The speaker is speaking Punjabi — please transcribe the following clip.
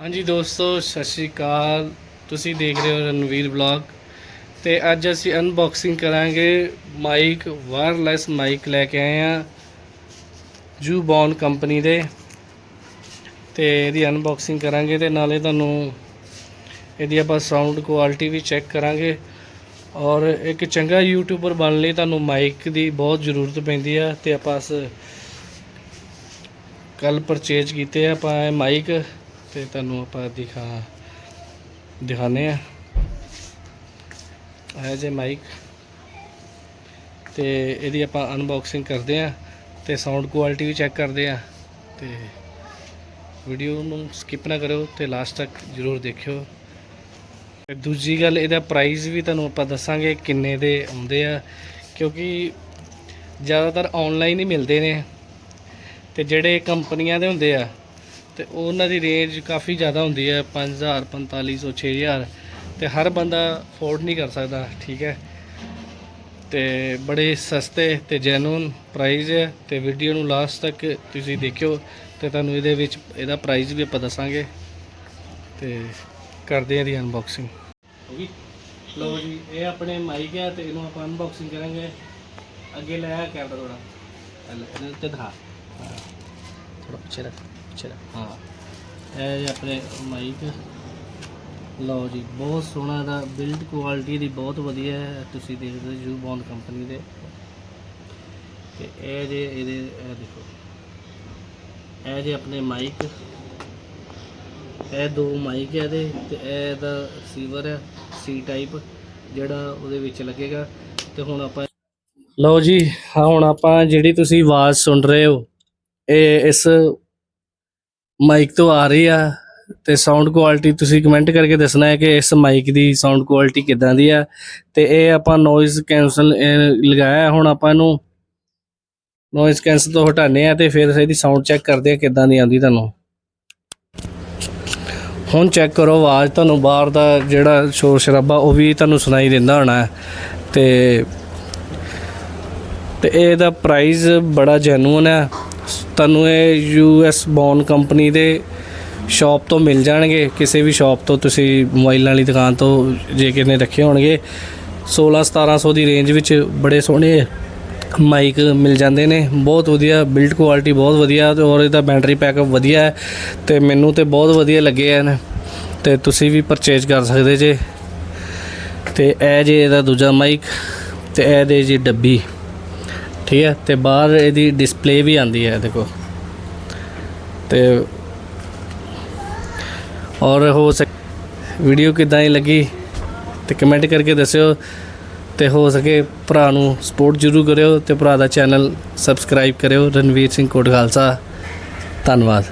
ਹਾਂਜੀ ਦੋਸਤੋ, ਸਤਿ ਸ਼੍ਰੀ ਅਕਾਲ। ਤੁਸੀਂ ਦੇਖ ਰਹੇ ਹੋ ਰਣਵੀਰ ਵਲੌਗ। ਤੇ ਅੱਜ ਅਸੀਂ ਅਨਬਾਕਸਿੰਗ ਕਰਾਂਗੇ ਮਾਈਕ ਵਾਇਰਲੈਸ ਮਾਈਕ ਲੈ ਕੇ ਆਏ ਆ ਜੂ ਬੌਨ ਕੰਪਨੀ ਦੇ। ਤੇ ਇਹਦੀ ਅਨਬਾਕਸਿੰਗ ਕਰਾਂਗੇ ਤੇ ਨਾਲੇ ਤੁਹਾਨੂੰ ਇਹਦੀ ਆਪਾਂ ਸਾਊਂਡ ਕੁਆਲਿਟੀ ਵੀ ਚੈੱਕ ਕਰਾਂਗੇ। ਔਰ ਇੱਕ ਚੰਗਾ ਯੂਟਿਊਬਰ ਬਣਨ ਲਈ ਤੁਹਾਨੂੰ ਮਾਈਕ ਦੀ ਬਹੁਤ ਜ਼ਰੂਰਤ ਪੈਂਦੀ ਆ ਤੇ ਆਪਾਂ ਕੱਲ ਪਰਚੇਜ ਕੀਤੇ ਆ ਆਪਾਂ ਇਹ ਮਾਈਕ ਤੇ ਤੁਹਾਨੂੰ ਆਪਾਂ ਦਿਖਾ ਦਿਖਾਣੇ ਆ ਇਹ ਜੇ ਮਾਈਕ ਤੇ ਇਹਦੀ ਆਪਾਂ ਅਨਬਾਕਸਿੰਗ ਕਰਦੇ ਆ ਤੇ ਸਾਊਂਡ ਕੁਆਲਿਟੀ ਵੀ ਚੈੱਕ ਕਰਦੇ ਆ ਤੇ ਵੀਡੀਓ ਨੂੰ ਸਕਿਪ ਨਾ ਕਰਿਓ ਤੇ ਲਾਸਟ ਤੱਕ ਜ਼ਰੂਰ ਦੇਖਿਓ। ਤੇ ਦੂਜੀ ਗੱਲ, ਇਹਦਾ ਪ੍ਰਾਈਸ ਵੀ ਤੁਹਾਨੂੰ ਆਪਾਂ ਦੱਸਾਂਗੇ ਕਿੰਨੇ ਦੇ ਆਉਂਦੇ ਆ, ਕਿਉਂਕਿ ਜ਼ਿਆਦਾਤਰ ਆਨਲਾਈਨ ਹੀ ਮਿਲਦੇ ਨੇ ਤੇ ਜਿਹੜੇ ਕੰਪਨੀਆਂ ਦੇ ਹੁੰਦੇ ਆ ਤੇ ਉਹਨਾਂ ਦੀ ਰੇਂਜ ਕਾਫੀ ਜ਼ਿਆਦਾ ਹੁੰਦੀ ਹੈ 5000 4500 6000 ਤੇ ਹਰ ਬੰਦਾ ਅਫੋਰਡ ਨਹੀਂ ਕਰ ਸਕਦਾ, ਠੀਕ ਹੈ? ਤੇ ਬੜੇ ਸਸਤੇ ਤੇ ਜੈਨੂਨ ਪ੍ਰਾਈਸ ਹੈ ਤੇ ਵੀਡੀਓ ਨੂੰ ਲਾਸਟ ਤੱਕ ਤੁਸੀਂ ਦੇਖਿਓ ਤੇ ਤੁਹਾਨੂੰ ਇਹਦੇ ਵਿੱਚ ਇਹਦਾ ਪ੍ਰਾਈਸ ਵੀ ਆਪਾਂ ਦੱਸਾਂਗੇ। ਤੇ ਕਰਦੇ ਹਾਂ ਦੀ ਅਨਬਾਕਸਿੰਗ ਹੋ ਗਈ ਲਓ ਜੀ, ਇਹ ਆਪਣੇ ਮਾਈਕ ਹੈ ਤੇ ਇਹਨੂੰ ਆਪਾਂ ਅਨਬਾਕਸਿੰਗ ਕਰਾਂਗੇ। ਅੱਗੇ ਲੈ ਆ ਕੈਮਰਾ ਥੋੜਾ ਇਹਦੇ ਉੱਤੇ ਦਿਖਾ। ਥੋੜਾ ਪਿੱਛੇ ਰੱਖ। ਅੱਛਾ ਹਾਂ। ਇਹ ਜੀ ਆਪਣੇ ਮਾਈਕ ਲਓ ਜੀ, ਬਹੁਤ ਸੋਹਣਾ ਦਾ ਬਿਲਡ ਕੁਆਲਿਟੀ ਦੀ ਬਹੁਤ ਵਧੀਆ ਹੈ। ਤੁਸੀਂ ਦੇਖਦੇ ਹੋ ਯੂ ਬੌਂਡ ਕੰਪਨੀ ਦੇ। ਤੇ ਇਹ ਜੇ ਇਹਦੇ, ਇਹ ਦੇਖੋ। ਇਹ ਜੇ ਆਪਣੇ ਮਾਈਕ ਇਹ ਦੋ ਮਾਈਕ ਹੈ ਇਹਦੇ ਤੇ ਇਹ ਇਹਦਾ ਸੀਵਰ ਹੈ ਸੀ ਟਾਈਪ ਜਿਹੜਾ ਉਹਦੇ ਵਿੱਚ ਲੱਗੇਗਾ। ਤੇ ਹੁਣ ਆਪਾਂ ਲਓ ਜੀ, ਹਾਂ, ਹੁਣ ਆਪਾਂ ਜਿਹੜੀ ਤੁਸੀਂ ਆਵਾਜ਼ ਸੁਣ ਰਹੇ ਹੋ, ਇਹ ਇਸ ਮਾਈਕ ਤੋਂ ਆ ਰਹੀ ਆ ਤੇ ਸਾਊਂਡ ਕੁਆਲਿਟੀ ਤੁਸੀਂ ਕਮੈਂਟ ਕਰਕੇ ਦੱਸਣਾ ਹੈ ਕਿ ਇਸ ਮਾਈਕ ਦੀ ਸਾਊਂਡ ਕੁਆਲਿਟੀ ਕਿਦਾਂ ਦੀ ਆ ਤੇ ਇਹ ਆਪਾਂ ਨੋਇਜ਼ ਕੈਂਸਲ ਲਗਾਇਆ ਹੁਣ ਆਪਾਂ ਇਹਨੂੰ ਨੋਇਜ਼ ਕੈਂਸਲ ਤੋਂ ਹਟਾਣੇ ਆ ਤੇ ਫਿਰ ਇਹਦੀ ਸਾਊਂਡ ਚੈੱਕ ਕਰਦੇ ਆ ਕਿਦਾਂ ਦੀ ਆਉਂਦੀ ਤੁਹਾਨੂੰ। ਹੁਣ ਚੈੱਕ ਕਰੋ ਆਵਾਜ਼ ਤੁਹਾਨੂੰ ਬਾਹਰ ਦਾ ਜਿਹੜਾ ਸ਼ੋਰ ਸ਼ਰਾਬਾ ਉਹ ਵੀ ਤੁਹਾਨੂੰ ਸੁਣਾਈ ਦਿੰਦਾ ਹੋਣਾ ਹੈ ਤੇ ਤੇ ਇਹਦਾ ਪ੍ਰਾਈਸ ਬੜਾ ਜੈਨੂਨ ਹੈ। ਤੁਹਾਨੂੰ ਇਹ ਯੂ ਐਸ ਬੌਨ ਕੰਪਨੀ ਦੇ ਸ਼ਾਪ ਤੋਂ ਮਿਲ ਜਾਣਗੇ। ਕਿਸੇ ਵੀ ਸ਼ਾਪ ਤੋਂ ਤੁਸੀਂ ਮੋਬਾਈਲਾਂ ਵਾਲੀ ਦੁਕਾਨ ਤੋਂ ਜੇ ਕਿਸੇ ਰੱਖੇ ਹੋਣਗੇ। 16 1700 ਦੀ ਰੇਂਜ ਵਿੱਚ ਬੜੇ ਸੋਹਣੇ ਮਾਈਕ ਮਿਲ ਜਾਂਦੇ ਨੇ। ਬਹੁਤ ਵਧੀਆ, ਬਿਲਡ ਕੁਆਲਿਟੀ ਬਹੁਤ ਵਧੀਆ ਤੇ ਔਰ ਇਹਦਾ ਬੈਟਰੀ ਪੈਕਅਪ ਵਧੀਆ ਹੈ ਤੇ ਮੈਨੂੰ ਤੇ ਬਹੁਤ ਵਧੀਆ ਲੱਗੇ ਹਨ ਤੇ ਤੁਸੀਂ ਵੀ ਪਰਚੇਜ ਕਰ ਸਕਦੇ ਜੇ। ਤੇ ਇਹ ਜੇ ਇਹਦਾ ਦੂਜਾ ਮਾਈਕ ਤੇ ਇਹ ਦੇ ਜੀ ਡੱਬੀ। ਠੀਕ ਹੈ, ਤੇ ਬਾਹਰ ਇਹਦੀ ਡਿਸਪਲੇ ਵੀ ਆਂਦੀ ਹੈ ਦੇਖੋ ਤੇ ਔਰ ਹੋ ਸਕ ਵੀਡੀਓ ਕਿਦਾਂ ਹੀ ਲੱਗੀ? ਤੇ ਕਮੈਂਟ ਕਰਕੇ ਦੱਸਿਓ। ਤੇ ਹੋ ਸਕੇ ਭਰਾ ਨੂੰ ਸਪੋਰਟ ਜ਼ਰੂਰ ਕਰਿਓ ਤੇ ਭਰਾ ਦਾ ਚੈਨਲ ਸਬਸਕ੍ਰਾਈਬ ਕਰਿਓ। ਰਣਵੀਰ ਸਿੰਘ ਕੋਟ ਖਾਲਸਾ। ਧੰਨਵਾਦ।